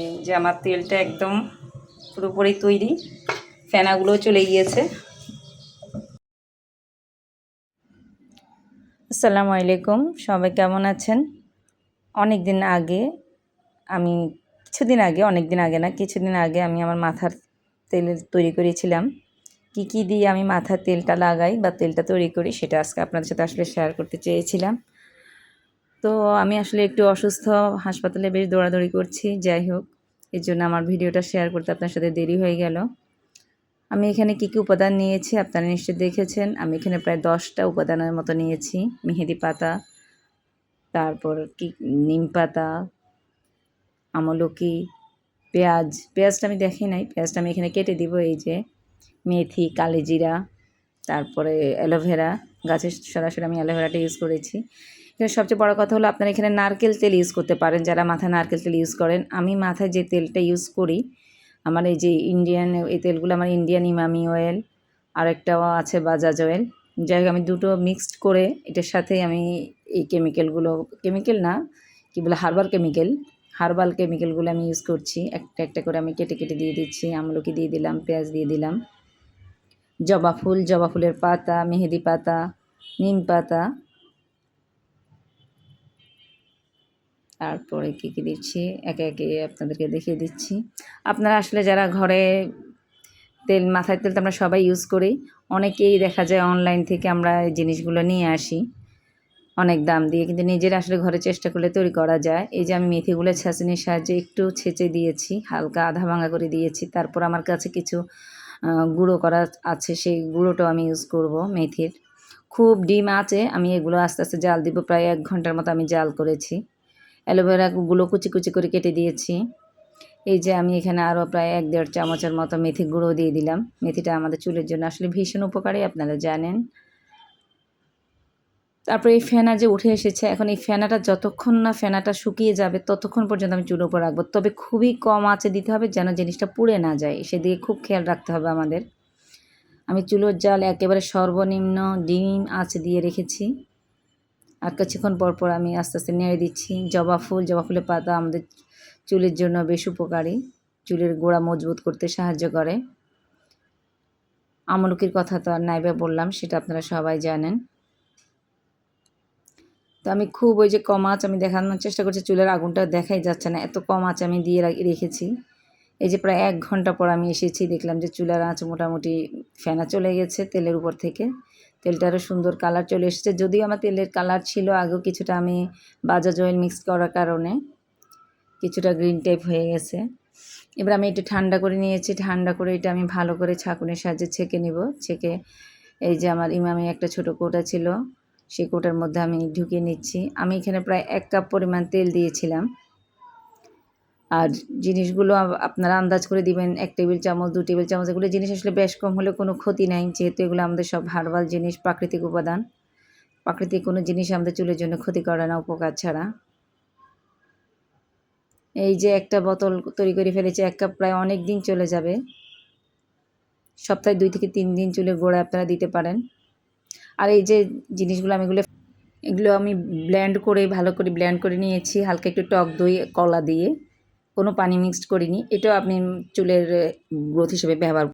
এই যে আমার তেলটা একদম পুরোপুরি তৈরি ফেনাগুলো চলে গিয়েছে। আসসালামু আলাইকুম, সবাই কেমন আছেন? অনেক দিন আগে, আমি কিছুদিন আগে অনেক দিন আগে না, কিছুদিন আগে আমি আমার মাথার তেল তৈরি করেছিলাম। কি কি দিয়ে আমি মাথার তেলটা লাগাই বা তেলটা তৈরি করি সেটা আজকে আপনাদের সাথে আসলে শেয়ার করতে চেয়েছিলাম। তো আমি আসলে একটু অসুস্থ, হাসপাতালে বেশ দৌড়াদৌড়ি করছি, যাই হোক। এর জন্য আমার ভিডিওটা শেয়ার করতে আপনার সাথে দেরি হয়ে গেল। আমি এখানে কী কী উপাদান নিয়েছি আপনারা নিশ্চয়ই দেখেছেন। আমি এখানে প্রায় দশটা উপাদানের মতো নিয়েছি। মেহেদি পাতা, তারপর কি, নিম পাতা, আমলকি, পেঁয়াজ। পেঁয়াজটা আমি দেখি নাই, পেঁয়াজটা আমি এখানে কেটে দিব এই যে মেথি, কালিজিরা, তারপরে অ্যালোভেরা, গাছের সরাসরি আমি অ্যালোভেরাটা ইউজ করেছি। এখানে সবচেয়ে বড় কথা হলো আপনারা এখানে নারকেল তেল ইউজ করতে পারেন, যারা মাথায় নারকেল তেল ইউজ করেন। আমি মাথায় যে তেলটা ইউজ করি, আমার এই যে ইন্ডিয়ান এই তেলগুলো আমার ইন্ডিয়ান ইমামি অয়েল আর একটাও আছে বাজাজ অয়েল যাই হোক, আমি দুটো মিক্সড করে এটার সাথে আমি এই কেমিক্যালগুলো কেমিক্যাল না, কী বলে হার্বাল কেমিক্যাল হার্বাল কেমিক্যালগুলো আমি ইউজ করছি। একটা একটা করে আমি কেটে কেটে দিয়ে দিচ্ছি, আমলকি দিয়ে দিলাম, পেঁয়াজ দিয়ে দিলাম। জবা ফুল, জবা ফুলের পাতা, মেহেদি পাতা, নিম পাতা তারপরে কী কী দিচ্ছি? একে একে আপনাদেরকে দেখিয়ে দিচ্ছি। আপনারা আসলে যারা ঘরে তেল, মাথায় তেল তো আমরা সবাই ইউজ করি, অনেকেই দেখা যায় অনলাইন থেকে আমরা এই জিনিসগুলো নিয়ে আসি। অনেক দাম দিয়ে, কিন্তু নিজেরা আসলে ঘরে চেষ্টা করলে তৈরি করা যায়। এই যে আমি মেথিগুলো ছাঁচনির সাহায্যে একটু ছেঁচে দিয়েছি, হালকা আধা ভাঙা করে দিয়েছি। তারপর আমার কাছে কিছু গুঁড়ো করা আছে, সেই গুঁড়োটাও আমি ইউজ করব মেথির। খুব ডিম আছে, আমি এগুলো আস্তে আস্তে জাল দিব, প্রায় এক ঘণ্টার মতো আমি জাল করেছি। অ্যালোভেরাগুলো কুচি কুচি করে কেটে দিয়েছি। এই যে আমি এখানে আরও প্রায় এক দেড় চামচের মতো মেথি গুঁড়ো দিয়ে দিলাম। মেথিটা আমাদের চুলের জন্য আসলে ভীষণ উপকারী, আপনারা জানেন। তারপরে এই ফেনা যে উঠে এসেছে, এখন এই ফেনাটা যতক্ষণ না ফেনাটা শুকিয়ে যাবে ততক্ষণ পর্যন্ত আমি চুলের উপর রাখব। তবে খুবই কম আঁচে দিতে হবে যেন জিনিসটা পুড়ে না যায় সেদিকে খুব খেয়াল রাখতে হবে আমাদের। আমি চুলোর জাল একেবারে সর্বনিম্ন ডিম আঁচে দিয়ে রেখেছি। আর কিছুক্ষণ পর পর আমি আস্তে আস্তে নেড়ে দিচ্ছি। জবা ফুল, জবা ফুলের পাতা আমাদের চুলের জন্য বেশ উপকারী। চুলের গোড়া মজবুত করতে সাহায্য করে। আমলকির কথা তো আর নাইবে বললাম, সেটা আপনারা সবাই জানেন। তো আমি খুব ওই যে কম আঁচ আমি দেখানোর চেষ্টা করছি, চুলের আগুনটা দেখাই যাচ্ছে না। এত কম আঁচ আমি দিয়ে রেখেছি। এই যে প্রায় এক ঘণ্টা পর আমি এসেছি, দেখলাম যে চুলার আঁচ মোটামুটি ফেনা চলে গেছে তেলের উপর থেকে। তেলটারও সুন্দর কালার চলে এসেছে। যদিও আমার তেলের কালার ছিল আগেও কিছুটা, আমি বাজাজ অয়েল মিক্স করার কারণে কিছুটা গ্রিন টাইপ হয়ে গেছে। এবার আমি এটা ঠান্ডা করে নিয়েছি। ঠান্ডা করে এটা আমি ভালো করে ছাকুনের সাহায্যে ছেঁকে নিব। ছেঁকে এই যে আমার ইমামি একটা ছোট কোটা ছিল, সেই কোটার মধ্যে আমি ঢুকিয়ে নিচ্ছি। আমি এখানে প্রায় এক কাপ পরিমাণ তেল দিয়েছিলাম। আর জিনিসগুলো আপনারা আন্দাজ করে দিবেন, এক টেবিল চামচ, দু টেবিল চামচ, এগুলো জিনিস আসলে বেশ কম হলে কোনো ক্ষতি নাই, যেহেতু এগুলো আমাদের সব হার্বাল জিনিস, প্রাকৃতিক উপাদান। প্রাকৃতিক কোনো জিনিস আমাদের চুলের জন্য ক্ষতি করে না, উপকার ছাড়া। এই যে একটা বোতল তৈরি করে ফেলেছি, এক কাপ প্রায় অনেক দিন চলে যাবে। সপ্তাহে দুই থেকে তিন দিন চুলের গোড়া আপনারা দিতে পারেন। আর এই যে জিনিসগুলো আমি এগুলো এগুলো আমি ব্ল্যান্ড করে, ভালো করে ব্ল্যান্ড করে নিয়েছি, হালকা একটু টক দই, কলা দিয়ে। কোনো পানি মিক্সড করিনি এটাও আপনি চুলের গ্রোথ হিসেবে ব্যবহার